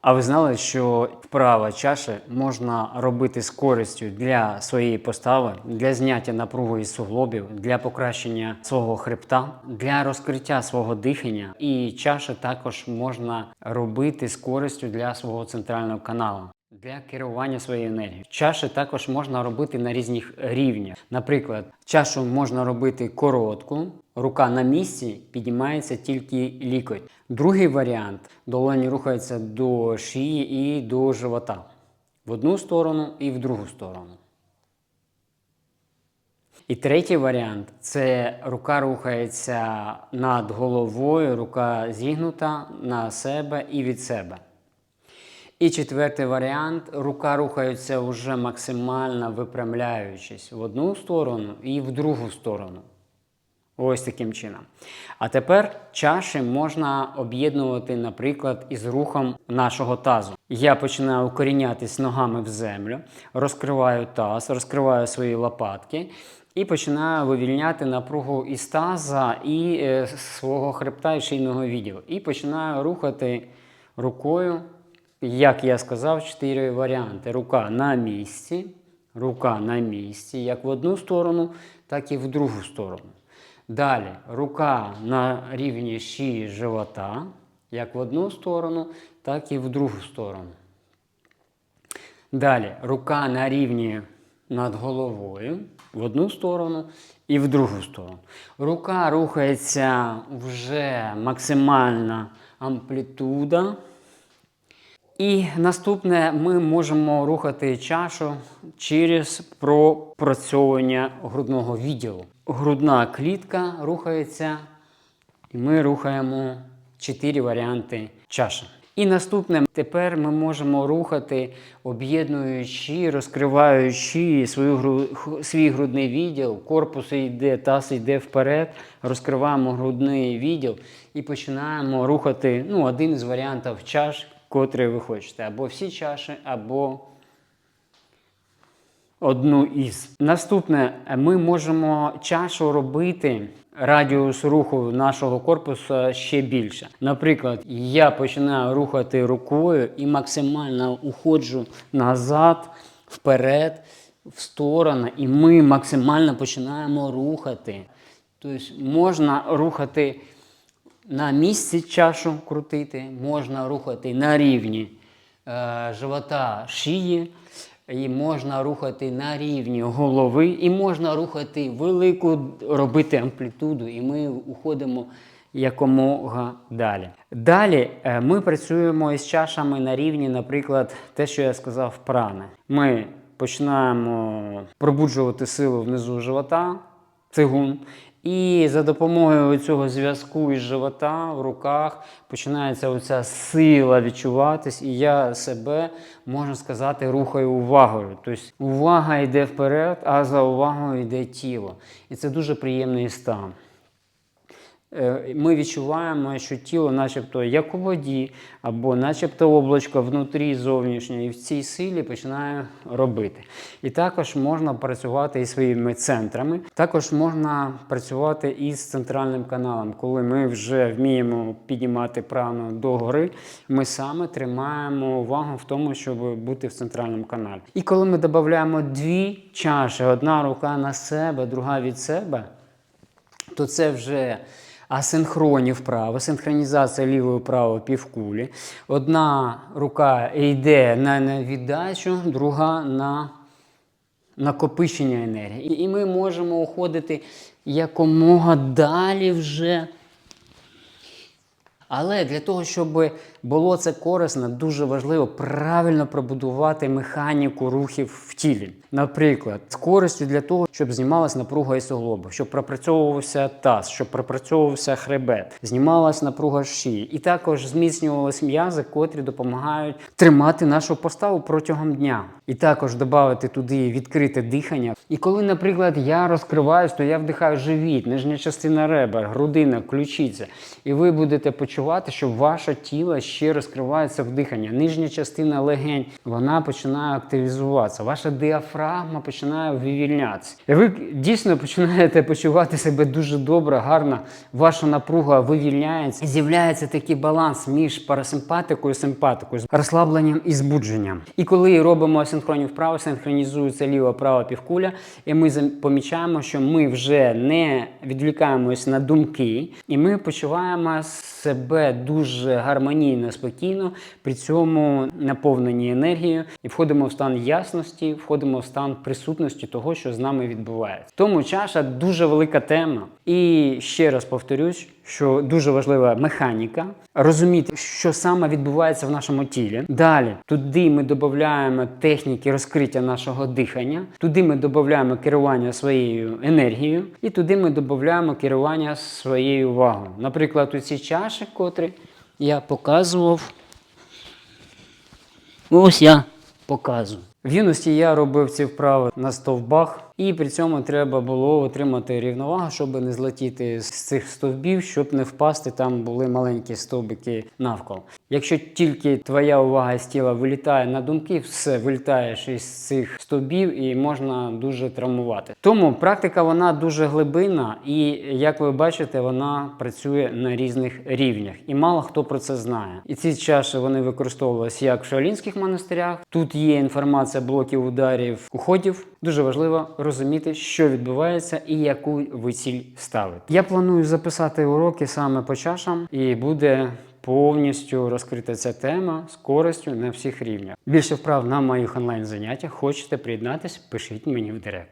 А ви знали, що вправа чаші можна робити з користю для своєї постави, для зняття напруги із суглобів, для покращення свого хребта, для розкриття свого дихання. І чаші також можна робити з користю для свого центрального каналу. Для керування своєю енергією. Чаші також можна робити на різних рівнях. Наприклад, чашу можна робити коротку, рука на місці, піднімається тільки лікоть. Другий варіант долоні рухаються до шиї і до живота. В одну сторону і в другу сторону. І третій варіант це рука рухається над головою, рука зігнута на себе і від себе. І четвертий варіант рука рухається вже максимально випрямляючись в одну сторону і в другу сторону. Ось таким чином. А тепер чаші можна об'єднувати, наприклад, із рухом нашого тазу. Я починаю укорінятись ногами в землю, розкриваю таз, розкриваю свої лопатки і починаю вивільняти напругу із таза і е, свого хребта і шийного відділу. І починаю рухати рукою. Як я сказав, чотири варіанти: рука на місці, рука на місці, як в одну сторону, так і в другу сторону. Далі рука на рівні шиї живота, як в одну сторону, так і в другу сторону. Далі рука на рівні над головою в одну сторону і в другу сторону. Рука рухається вже максимальна амплітуда. І наступне ми можемо рухати чашу через пропрацьовування грудного відділу. Грудна клітка рухається, і ми рухаємо чотири варіанти чаші. І наступне тепер ми можемо рухати, об'єднуючи, розкриваючи свою, свій грудний відділ, корпус йде, таз йде вперед, розкриваємо грудний відділ і починаємо рухати ну, один із варіантів чаш, котрий ви хочете. Або всі чаші, або одну із. Наступне, ми можемо чашу робити радіус руху нашого корпусу ще більше. Наприклад, я починаю рухати рукою і максимально уходжу назад, вперед, в сторону, і ми максимально починаємо рухати. Тобто можна рухати на місці чашу крутити, можна рухати на рівні е, живота шиї, і можна рухати на рівні голови, і можна рухати велику, робити амплітуду, і ми уходимо якомога далі. Далі е, ми працюємо із чашами на рівні, наприклад, те, що я сказав, прани. Ми починаємо пробуджувати силу внизу живота, цигун. І за допомогою цього зв'язку із живота в руках починається оця сила відчуватись, і я себе, можна сказати, рухаю увагою. Тобто увага йде вперед, а за увагою йде тіло. І це дуже приємний стан. Е, Ми відчуваємо, що тіло, начебто, як у воді, або начебто облачко внутрі зовнішнє, і в цій силі починає робити. І також можна працювати із своїми центрами. Також можна працювати із центральним каналом, коли ми вже вміємо піднімати прану догори, ми саме тримаємо увагу в тому, щоб бути в центральному каналі. І коли ми додаємо дві чаші, одна рука на себе, друга від себе то це вже асинхронні вправи, синхронізація лівої правої півкулі. Одна рука йде на віддачу, друга на накопичення енергії. І ми можемо уходити якомога далі вже. Але для того, щоб було це корисно, дуже важливо правильно пробудувати механіку рухів в тілі. Наприклад, з користю для того, щоб знімалась напруга із суглобу, щоб пропрацьовувався таз, щоб пропрацьовувався хребет, знімалась напруга шиї, і також зміцнювалися м'язи, котрі допомагають тримати нашу поставу протягом дня. І також додати туди відкрите дихання. І коли, наприклад, я розкриваюсь, то я вдихаю живіт, нижня частина ребер, грудина, ключиця. І ви будете почувати, що ваше тіло ще розкривається в диханні. Нижня частина легень вона починає активізуватися. Ваша діафрагма починає вивільнятися. І ви дійсно починаєте почувати себе дуже добре, гарно. Ваша напруга вивільняється. І з'являється такий баланс між парасимпатикою симпатикою, розслабленням і збудженням. І коли робимо асинхронні вправи, синхронізується ліва-права півкуля, і ми помічаємо, що ми вже не відвлікаємось на думки, і ми почуваємо себе дуже гармонійно, спокійно, при цьому наповнені енергією, і входимо в стан ясності, входимо в стан присутності того, що з нами відбувається. Тому чаша дуже велика тема. І ще раз повторюсь, що дуже важлива механіка, розуміти, що саме відбувається в нашому тілі. Далі туди ми додаємо техніки розкриття нашого дихання, туди ми додаємо керування своєю енергією, і туди ми додаємо керування своєю увагою. Наприклад, у ці чаші, котрі я показував. Ось я показую. В юності я робив ці вправи на стовбах, і при цьому треба було отримати рівновагу, щоб не злетіти з цих стовбів, щоб не впасти. Там були маленькі стовбики навколо. Якщо тільки твоя увага з тіла вилітає на думки, все вилітаєш із цих стовбів і можна дуже травмувати. Тому практика вона дуже глибинна, і як ви бачите, вона працює на різних рівнях, і мало хто про це знає. І ці чаші вони використовувалися як в шаолінських монастирях. Тут є інформація блоків ударів уходів. Дуже важливо розуміти, що відбувається і яку ви ціль ставите. Я планую записати уроки саме по чашам, і буде повністю розкрита ця тема з користю на всіх рівнях. Більше вправ на моїх онлайн заняттях. Хочете приєднатись? Пишіть мені в директ.